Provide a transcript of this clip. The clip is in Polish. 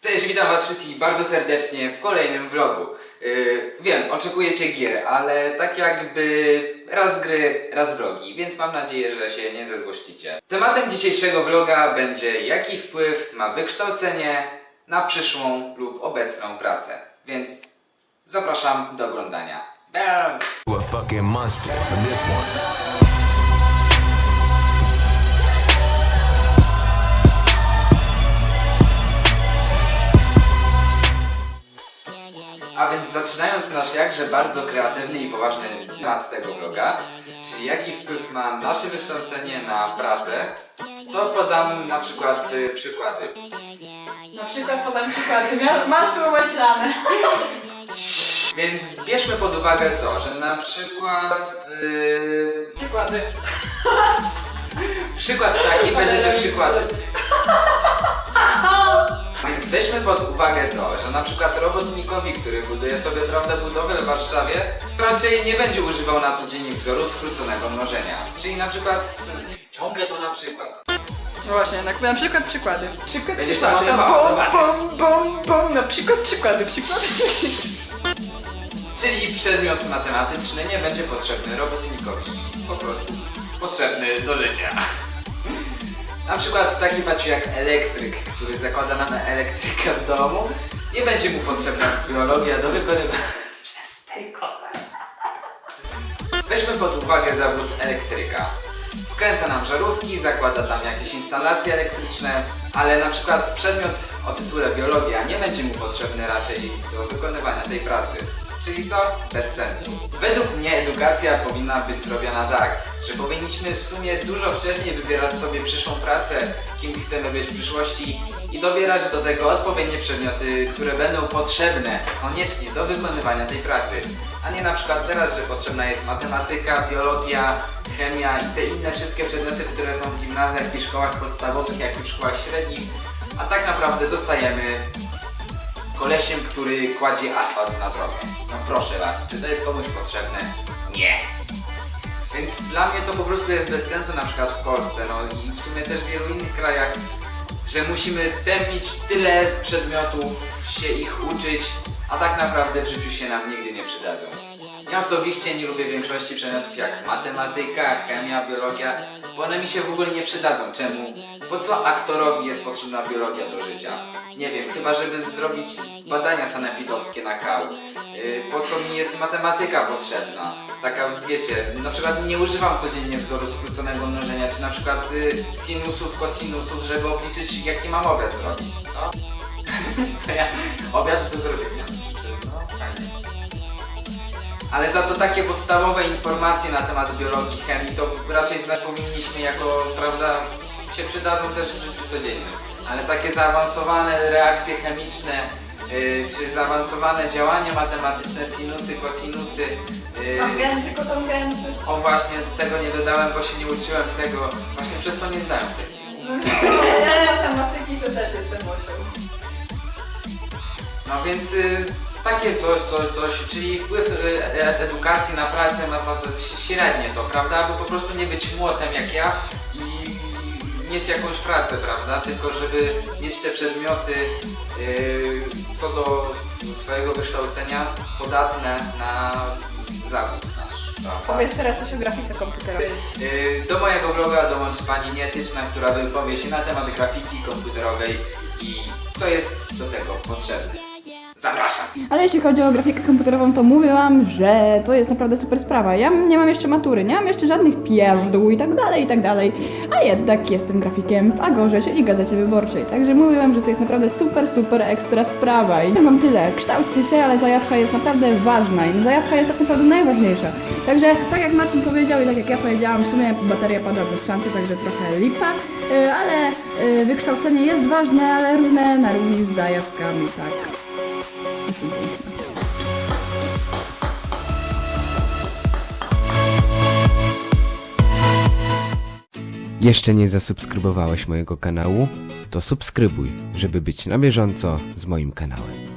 Cześć, witam was wszystkich bardzo serdecznie w kolejnym vlogu. Yy, wiem, oczekujecie gier, ale tak jakby raz gry, raz vlogi, więc mam nadzieję, że się nie zezłościcie. Tematem dzisiejszego vloga będzie jaki wpływ ma wykształcenie na przyszłą lub obecną pracę. Więc zapraszam do oglądania. Bam! A fucking monster for this one. Zaczynając nasz jakże bardzo kreatywny i poważny temat tego vloga, czyli jaki wpływ ma nasze wykształcenie na pracę, to podam na przykład y, przykłady. Na przykład podam przykłady. Mia- Masło maślane. Więc bierzmy pod uwagę to, że na przykład yy, Przykłady. przykład taki będzie, że przykład. Weźmy pod uwagę to, że na przykład robotnikowi, który buduje sobie prawda budowę w Warszawie, raczej nie będzie używał na co dzień wzoru skróconego mnożenia. Czyli na przykład ciągle to na przykład. No właśnie, na, na przykład przykłady. Przykład Będziesz to przykłady. Bum, zobaczysz. bum, bum, bum. Na przykład przykłady, przykłady. Czyli przedmiot matematyczny nie będzie potrzebny robotnikowi. Po prostu potrzebny do życia. Na przykład taki patrz jak elektryk, który zakłada nam elektrykę w domu. Nie będzie mu potrzebna biologia do wykonywania przez tego. Weźmy pod uwagę zawód elektryka. Wkręca nam żarówki, zakłada tam jakieś instalacje elektryczne, ale na przykład przedmiot o tytule biologia nie będzie mu potrzebny raczej do wykonywania tej pracy. Czyli co? Bez sensu. Według mnie edukacja powinna być zrobiona tak, że powinniśmy w sumie dużo wcześniej wybierać sobie przyszłą pracę, kim chcemy być w przyszłości i dobierać do tego odpowiednie przedmioty, które będą potrzebne koniecznie do wykonywania tej pracy. A nie na przykład teraz, że potrzebna jest matematyka, biologia, chemia i te inne wszystkie przedmioty, które są w gimnazjach i szkołach podstawowych, jak i w szkołach średnich, a tak naprawdę zostajemy kolesiem, który kładzie asfalt na drogę. No proszę was, czy to jest komuś potrzebne? Nie. Więc dla mnie to po prostu jest bez sensu na przykład w Polsce, no i w sumie też w wielu innych krajach, że musimy tępić tyle przedmiotów, się ich uczyć, a tak naprawdę w życiu się nam nigdy nie przydadzą. Ja osobiście nie lubię większości przedmiotów jak matematyka, chemia, biologia, bo one mi się w ogóle nie przydadzą. Czemu? Po co aktorowi jest potrzebna biologia do życia? Nie wiem, chyba żeby zrobić badania sanepidowskie na kał. Yy, po co mi jest matematyka potrzebna? Taka, wiecie, na przykład nie używam codziennie wzoru skróconego mnożenia, czy na przykład y, sinusów, kosinusów, żeby obliczyć jaki mam obiad zrobić, co? co ja? Obiad do zrobienia. Ale za to takie podstawowe informacje na temat biologii, chemii to raczej znać powinniśmy jako, prawda, się przydadzą też w życiu codziennym. Ale takie zaawansowane reakcje chemiczne, yy, czy zaawansowane działania matematyczne, sinusy, kosinusy, yy, Tangensy, kotangensy. o właśnie, tego nie dodałem, bo się nie uczyłem tego, właśnie przez to nie znałem tego. Ja matematyki to też jestem osią. No więc y, takie coś, coś, coś, czyli wpływ y, e- edukacji na pracę ma średnie to, prawda? Aby po prostu nie być młotem jak ja i mieć jakąś pracę, prawda? Tylko żeby mieć te przedmioty y, co do swojego wykształcenia podatne na zawód nasz. prawda? Powiedz teraz coś o grafice komputerowej. Y, Do mojego vloga dołączy pani nieetyczna, która wypowie się na temat grafiki komputerowej i co jest do tego potrzebne. Zapraszam! Ale jeśli chodzi o grafikę komputerową, to mówię wam, że to jest naprawdę super sprawa. Ja nie mam jeszcze matury, nie mam jeszcze żadnych pierdół i tak dalej, i tak dalej. A jednak jestem grafikiem w Agorze, czyli Gazecie Wyborczej. Także mówię wam, że to jest naprawdę super, super ekstra sprawa. I mam tyle. Kształćcie się, ale zajawka jest naprawdę ważna i zajawka jest tak naprawdę najważniejsza. Także tak jak Marcin powiedział i tak jak ja powiedziałam, w sumie bateria pada bez szansu, także trochę lipa. Y, Ale y, wykształcenie jest ważne, ale równe na równi z zajawkami, tak. Jeszcze nie zasubskrybowałeś mojego kanału? To subskrybuj, żeby być na bieżąco z moim kanałem.